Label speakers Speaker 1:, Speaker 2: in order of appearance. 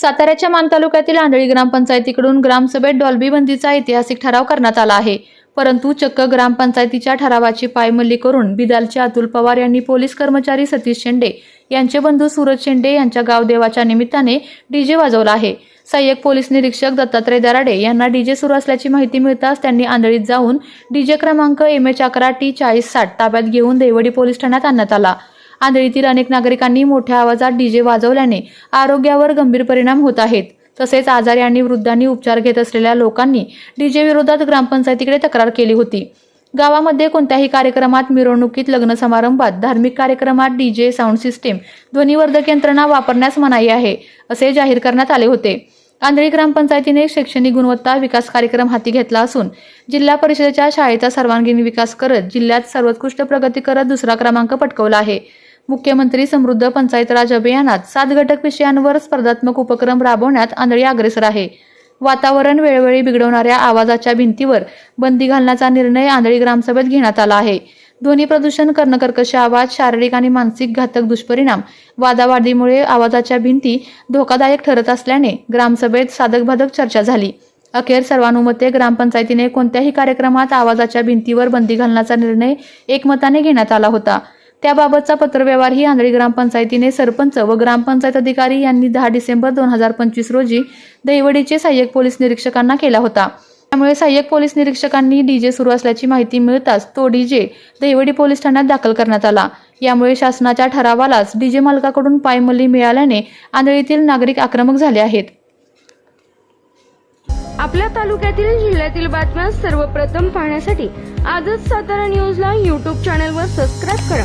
Speaker 1: साताऱ्याच्या मान तालुक्यातील आंधळी ग्रामपंचायतीकडून ग्रामसभेत डॉल्बी बंदीचा ऐतिहासिक ठराव करण्यात आला आहे. परंतु चक्क ग्रामपंचायतीच्या ठरावाची पायमल्ली करून बिदालचे अतुल पवार यांनी पोलीस कर्मचारी सतीश शेंडे यांचे बंधू सूरज शेंडे यांच्या गावदेवाच्या निमित्ताने डीजे वाजवला आहे. सहाय्यक पोलीस निरीक्षक दत्तात्रय दराडे यांना डीजे सुरू असल्याची माहिती मिळताच त्यांनी आंधळीत जाऊन डीजे क्रमांक एम एच अकरा टी चाळीस साठ ताब्यात घेऊन देवडी पोलीस ठाण्यात आणण्यात आला. आंधळीतील अनेक नागरिकांनी मोठ्या आवाजात डीजे वाजवल्याने आरोग्यावर गंभीर परिणाम होत आहेत. तसेच आजारी आणि वृद्धांनी उपचार घेत असलेल्या लोकांनी डीजे विरोधात ग्रामपंचायतीकडे तक्रार केली होती. गावामध्ये कोणत्याही कार्यक्रमात मिरवणुकीत लग्न समारंभात धार्मिक कार्यक्रमात डीजे साऊंड सिस्टीम ध्वनिवर्धक यंत्रणा वापरण्यास मनाई आहे असे जाहीर करण्यात आले होते. आंधळी ग्रामपंचायतीने शैक्षणिक गुणवत्ता विकास कार्यक्रम हाती घेतला असून जिल्हा परिषदेच्या शाळेचा सर्वांगीण विकास करत जिल्ह्यात सर्वोत्कृष्ट प्रगती करत दुसरा क्रमांक पटकवला आहे. मुख्यमंत्री समृद्ध पंचायत राज अभियानात सात घटक विषयांवर स्पर्धात्मक उपक्रम राबवण्यात आंधळी अग्रेसर आहे. वातावरण वेळोवेळी बिघडवणाऱ्या आवाजाच्या भिंतीवर बंदी घालण्याचा निर्णय आंधळी ग्रामसभेत घेण्यात आला आहे. ध्वनी प्रदूषण कर्णकर्कश आवाज शारीरिक आणि मानसिक घातक दुष्परिणाम वादावादीमुळे आवाजाच्या भिंती धोकादायक ठरत असल्याने ग्रामसभेत साधकबाधक चर्चा झाली. अखेर सर्वानुमते ग्रामपंचायतीने कोणत्याही कार्यक्रमात आवाजाच्या भिंतीवर बंदी घालण्याचा निर्णय एकमताने घेण्यात आला होता. त्याबाबतचा पत्रव्यवहारही आंधळी ग्रामपंचायतीने सरपंच व ग्रामपंचायत अधिकारी यांनी दहा डिसेंबर दोन हजार पंचवीस रोजी दहिवडीचे सहाय्यक पोलीस निरीक्षकांना केला होता. त्यामुळे सहाय्यक पोलीस निरीक्षकांनी डीजे सुरू असल्याची माहिती मिळताच तो डीजे दहिवडी पोलीस ठाण्यात दाखल करण्यात आला. यामुळे शासनाच्या ठरावालाच डीजे मालकाकडून पायमल्ली मिळाल्याने आंधळीतील नागरिक आक्रमक झाले आहेत.
Speaker 2: आपल्या तालुक्यातील जिल्ह्यातील बातम्या सर्वप्रथम पाहण्यासाठी आजच सातारा न्यूजला यूट्यूब चॅनलवर सबस्क्राईब करा.